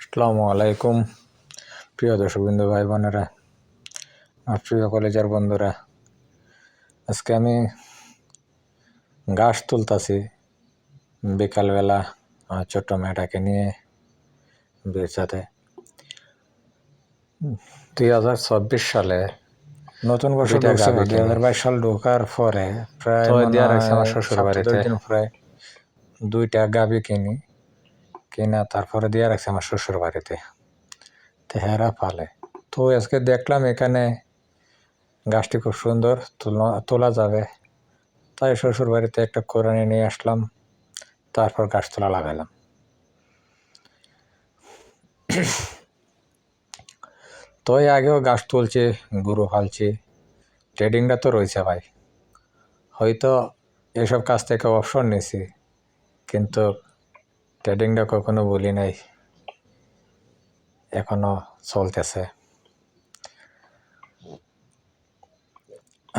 আসসালামু আলাইকুম। প্রিয় দর্শকবৃন্দু ভাই বোনেরা আমার প্রিয় কলেজের বন্ধুরা আজকে আমি গাছ তুলতাছি বিকালবেলা আমার ছোট্ট মেয়েটাকে নিয়ে বেচাতে দুই হাজার চব্বিশ সালে নতুন বছর দুই হাজার বাইশ সাল ঢোকার পরে প্রায় আমার শ্বশুর বাড়িতে প্রায় দুইটা গাবি কিনি। কিনা তারপরে দিয়ে রাখছে আমার শ্বশুর বাড়িতে। তো হেরা পালে। তো আজকে দেখলাম এখানে গাছটি খুব সুন্দর, তোলা যাবে। তাই শ্বশুর বাড়িতে একটা কোরআনি নিয়ে আসলাম, তারপর গাছ তোলা লাগালাম। তো এই আগেও গাছ তুলছি গুরু ফালছি, ট্রেডিংটা তো রয়েছে ভাই। হয়তো এসব কাজ থেকে অপশন নিছি, কিন্তু ট্রেডিংটা কখনো বলি নাই। এখনও চলতেছে।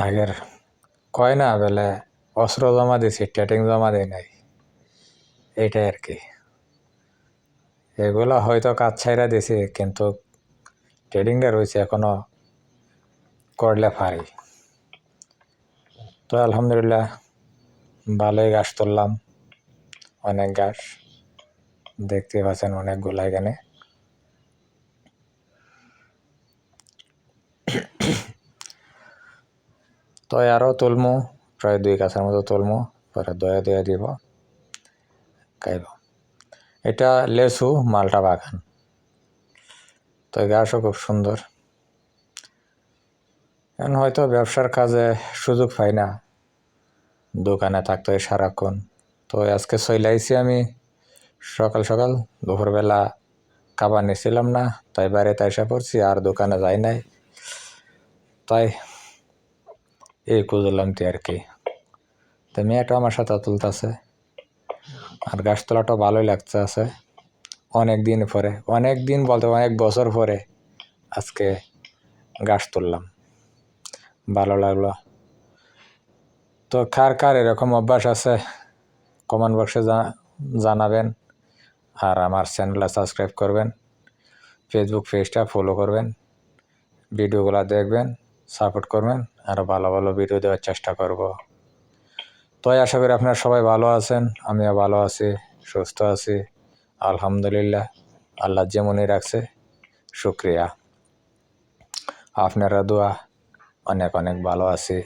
আগের কয় না, বেলে অস্ত্র জমা দিছি, ট্রেডিং জমা দেয় নাই। এটাই আর কি। এগুলো হয়তো কাজ ছাইরা দিছি, কিন্তু ট্রেডিংটা রয়েছে এখনও করলে পারি। তো আলহামদুলিল্লাহ, ভালোই গাছ তুললাম, অনেক গাছ। দেখতে পাচ্ছেন অনেকগুলো এখানে। তো আরও তুলমু, প্রায় দুই কাছের মতো তুলমু, পরে দয়া দয়া দিব, খাইব। এটা লেসু মালটা বাগান। তো গাছও খুব সুন্দর। এখন হয়তো ব্যবসার কাজে সুযোগ পাই না। দোকানে থাকতো সারাক্ষণ। তো আজকে চলে আমি সকাল সকাল দুপুরবেলা খাবার নিছিলাম না, তাই বাড়িতে এসে পড়ছি আর দোকানে যাই নাই। তাই এই খুঁজলাম তি আর কি। তো মেয়েটা আমার সাথে তুলতেছে আর গাছ তোলাটা ভালোই লাগতে আছে অনেক দিন পরে, অনেক দিন বলতে অনেক বছর পরে আজকে গাছ তুললাম। ভালো লাগল। তো কার কার এরকম অভ্যাস আছে কমেন্ট বক্সে জানাবেন। আর আমার চ্যানেলটা সাবস্ক্রাইব করবেন ফেসবুক পেজটা ফলো করবেন, ভিডিওগুলো দেখবেন সাপোর্ট করবেন আরও ভালো ভালো ভিডিও দেওয়ার চেষ্টা করব। তো আশা করি আপনারা সবাই ভালো আছেন, আমিও ভালো আছি, সুস্থ আছি, আলহামদুলিল্লাহ, আল্লাহ যেমনই রাখছে, শুক্রিয়া। আপনারা দোয়া, অনেক অনেক ভালো আছি।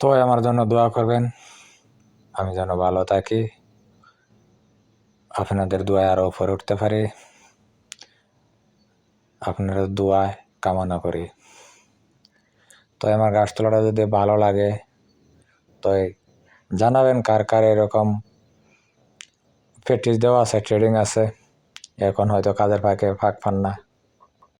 তো আমার জন্য দোয়া করবেন, আমি যেন ভালো থাকি। আপনাদের দোয়ায় আরও উপরে উঠতে পারে। আপনাদের দোয়ায় কামনা করি। তো আমার গাছ তোলাটা যদি ভালো লাগে, তো জানাবেন কার কার এরকম প্র্যাকটিস দেওয়া আছে ট্রেডিং আছে। এখন হয়তো কাজের ফাঁকে ফাঁক পান না।